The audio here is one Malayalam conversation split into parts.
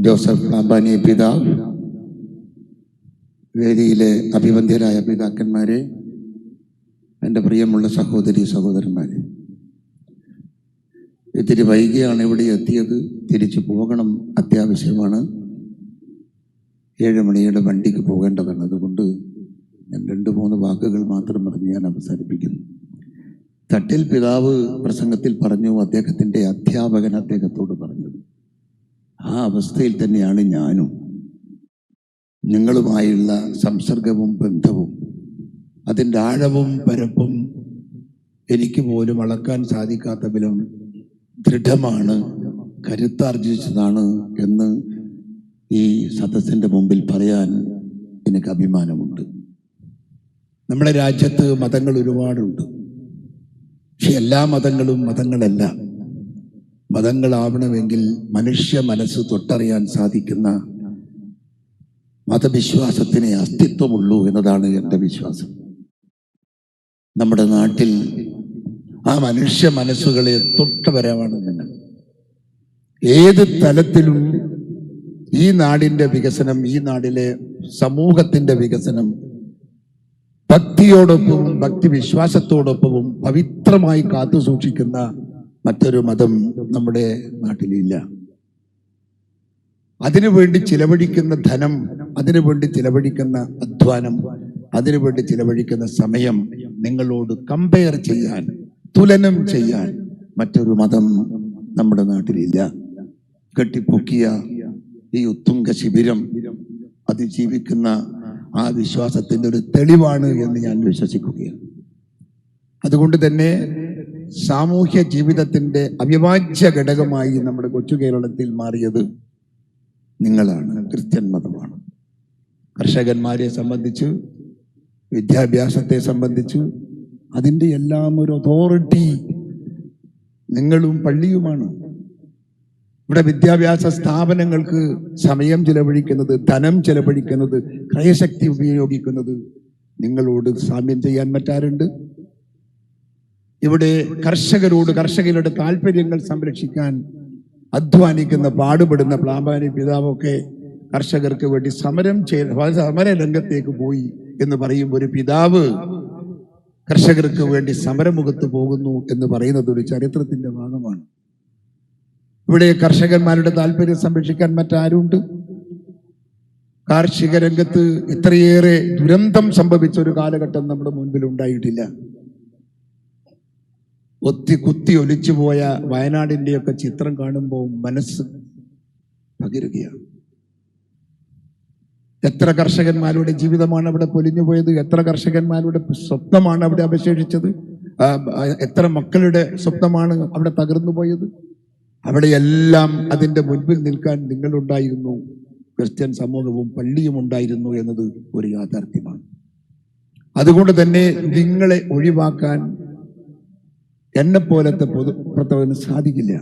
ജോസഫ് ബാബാനി പിതാവ് വേദിയിലെ അഭിവന്ധ്യരായ പിതാക്കന്മാരെ എന്റെ പ്രിയമുള്ള സഹോദരി സഹോദരന്മാരെ. ഇത്തിരി വൈകിയാണ് ഇവിടെ എത്തിയത്. തിരിച്ചു പോകണം അത്യാവശ്യമാണ്. ഏഴ് മണിയുടെ വണ്ടിക്ക് പോകേണ്ടതാണ് അതുകൊണ്ട് ഞാൻ രണ്ട് മൂന്ന് വാക്കുകൾ മാത്രം പറഞ്ഞ് ഞാൻ അവസാനിപ്പിക്കുന്നു. തട്ടിൽ പിതാവ് പ്രസംഗത്തിൽ പറഞ്ഞു അദ്ദേഹത്തിന്റെ അധ്യാപകൻ അദ്ദേഹത്തോട് പറഞ്ഞത് ആ അവസ്ഥയിൽ തന്നെയാണ് ഞാനും. നിങ്ങളുമായുള്ള സംസർഗവും ബന്ധവും അതിന്റെ ആഴവും പരപ്പും എനിക്ക് പോലും അളക്കാൻ സാധിക്കാത്ത വിധം ദൃഢമാണ് കരുത്താർജിച്ചതാണ് എന്ന് ഈ സദസ്സിന്റെ മുമ്പിൽ പറയാൻ എനിക്ക് അഭിമാനമുണ്ട്. നമ്മുടെ രാജ്യത്ത് മതങ്ങൾ ഒരുപാടുണ്ട്. പക്ഷെ എല്ലാ മതങ്ങളും മതങ്ങളല്ല. മതങ്ങളാവണമെങ്കിൽ മനുഷ്യ മനസ്സ് തൊട്ടറിയാൻ സാധിക്കുന്ന മതവിശ്വാസത്തിന് അസ്തിത്വമുള്ളൂ എന്നതാണ് എന്റെ വിശ്വാസം. നമ്മുടെ നാട്ടിൽ ആ മനുഷ്യ മനസ്സുകളെ തൊട്ടവരവാണ് നിങ്ങൾ. ഏത് തലത്തിലും ഈ നാടിന്റെ വികസനം ഈ നാടിലെ സമൂഹത്തിന്റെ വികസനം ഭക്തിയോടൊപ്പവും ഭക്തി വിശ്വാസത്തോടൊപ്പവും പവിത്രമായി കാത്തു സൂക്ഷിക്കുന്ന മറ്റൊരു മതം നമ്മുടെ നാട്ടിലില്ല. അതിനുവേണ്ടി ചിലവഴിക്കുന്ന ധനം അതിനുവേണ്ടി ചിലവഴിക്കുന്ന അധ്വാനം അതിനുവേണ്ടി ചിലവഴിക്കുന്ന സമയം നിങ്ങളോട് കമ്പയർ ചെയ്യാൻ തുലനം ചെയ്യാൻ മറ്റൊരു മതം നമ്മുടെ നാട്ടിലില്ല. കെട്ടിപ്പൊക്കിയ ഈ ഉത്തുംഗ ശിബിരം അതിജീവിക്കുന്ന ആ വിശ്വാസത്തിന്റെ ഒരു തെളിവാണ് എന്ന് ഞാൻ വിശ്വസിക്കുകയാണ്. അതുകൊണ്ട് തന്നെ സാമൂഹ്യ ജീവിതത്തിന്റെ അവിഭാജ്യ ഘടകമായി നമ്മുടെ കൊച്ചു കേരളത്തിൽ മാറിയത് നിങ്ങളാണ് ക്രിസ്ത്യൻ മതമാണ്. കർഷകന്മാരെ സംബന്ധിച്ച് വിദ്യാഭ്യാസത്തെ സംബന്ധിച്ച് അതിന്റെ എല്ലാം ഒരു അതോറിറ്റി നിങ്ങളും പള്ളിയുമാണ്. ഇവിടെ വിദ്യാഭ്യാസ സ്ഥാപനങ്ങൾക്ക് സമയം ചെലവഴിക്കുന്നത് ധനം ചെലവഴിക്കുന്നത് ക്രയശക്തി ഉപയോഗിക്കുന്നത് നിങ്ങളോട് സാമ്യം ചെയ്യാൻ പറ്റാറുണ്ട് ഇവിടെ കർഷകരോട് കർഷകരുടെ താല്പര്യങ്ങൾ സംരക്ഷിക്കാൻ അധ്വാനിക്കുന്ന പാടുപെടുന്ന പ്ലാമ്പാനി പിതാവൊക്കെ കർഷകർക്ക് വേണ്ടി സമരം ചെയ്ത സമര രംഗത്തേക്ക് പോയി എന്ന് പറയും ഒരു പിതാവ് കർഷകർക്ക് വേണ്ടി സമരമുഖത്ത് പോകുന്നു എന്ന് പറയുന്നത് ഒരു ചരിത്രത്തിന്റെ ഭാഗമാണ്. ഇവിടെ കർഷകന്മാരുടെ താല്പര്യം സംരക്ഷിക്കാൻ മറ്റാരുണ്ട്? കാർഷിക രംഗത്ത് ഇത്രയേറെ ദുരന്തം സംഭവിച്ച ഒരു കാലഘട്ടം നമ്മുടെ മുൻപിൽ ഉണ്ടായിട്ടില്ല. ഒത്തി കുത്തി ഒലിച്ചു പോയ വയനാടിന്റെയൊക്കെ ചിത്രം കാണുമ്പോൾ മനസ്സ് പകരുകയാണ്. എത്ര കർഷകന്മാരുടെ ജീവിതമാണ് അവിടെ പൊലിഞ്ഞു പോയത്? എത്ര കർഷകന്മാരുടെ സ്വപ്നമാണ് അവിടെ അവശേഷിച്ചത്? എത്ര മക്കളുടെ സ്വപ്നമാണ് അവിടെ തകർന്നു പോയത്? അവിടെയെല്ലാം അതിന്റെ മുൻപിൽ നിൽക്കാൻ നിങ്ങളുണ്ടായിരുന്നു. ക്രിസ്ത്യൻ സമൂഹവും പള്ളിയും ഉണ്ടായിരുന്നു എന്നത് ഒരു യാഥാർത്ഥ്യമാണ്. അതുകൊണ്ട് തന്നെ നിങ്ങളെ ഒഴിവാക്കാൻ എന്നെ പോലത്തെ പൊതുപ്രവർത്തകന് സാധിക്കില്ല.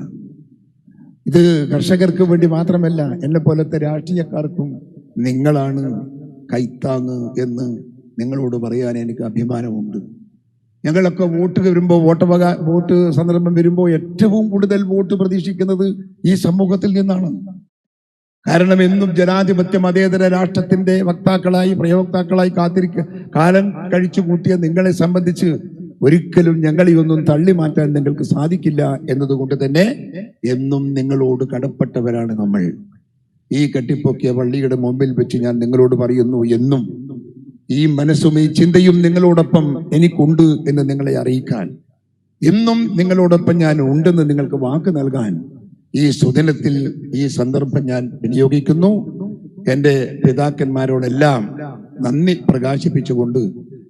ഇത് കർഷകർക്ക് വേണ്ടി മാത്രമല്ല എന്നെ പോലത്തെ രാഷ്ട്രീയക്കാർക്കും നിങ്ങളാണ് കൈത്താങ്ങ് എന്ന് നിങ്ങളോട് പറയാൻ എനിക്ക് അഭിമാനമുണ്ട്. ഞങ്ങളൊക്കെ വോട്ട് വരുമ്പോൾ വോട്ടവകാ വോട്ട് സന്ദർഭം വരുമ്പോൾ ഏറ്റവും കൂടുതൽ വോട്ട് പ്രതീക്ഷിക്കുന്നത് ഈ സമൂഹത്തിൽ നിന്നാണ്. കാരണം എന്നും ജനാധിപത്യ മതേതര രാഷ്ട്രത്തിന്റെ വക്താക്കളായി പ്രയോക്താക്കളായി കാത്തിരിക്ക കാലം കഴിച്ചു കൂട്ടിയ നിങ്ങളെ സംബന്ധിച്ച് ഒരിക്കലും ഞങ്ങളെയൊന്നും തള്ളി മാറ്റാൻ നിങ്ങൾക്ക് സാധിക്കില്ല എന്നതുകൊണ്ട് തന്നെ എന്നും നിങ്ങളോട് കടപ്പെട്ടവരാണ് നമ്മൾ. ഈ കെട്ടിപ്പൊക്കിയ പള്ളിയുടെ മുമ്പിൽ വെച്ച് ഞാൻ നിങ്ങളോട് പറയുന്നു എന്നും. ഈ മനസ്സും ഈ ചിന്തയും നിങ്ങളോടൊപ്പം എനിക്കുണ്ട് എന്ന് നിങ്ങളെ അറിയിക്കാൻ. എന്നും നിങ്ങളോടൊപ്പം ഞാൻ ഉണ്ടെന്ന് നിങ്ങൾക്ക് വാക്ക് നൽകാൻ. ഈ സുദിനത്തിൽ ഈ സന്ദർഭം ഞാൻ വിനിയോഗിക്കുന്നു. എന്റെ പിതാക്കന്മാരോടെല്ലാം നന്ദി പ്രകാശിപ്പിച്ചുകൊണ്ട്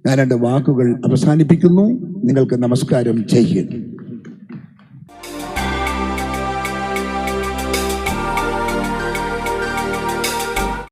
ഞാൻ എന്റെ വാക്കുകൾ അവസാനിപ്പിക്കുന്നു. നിങ്ങൾക്ക് നമസ്കാരം. ചെയ്യുന്നു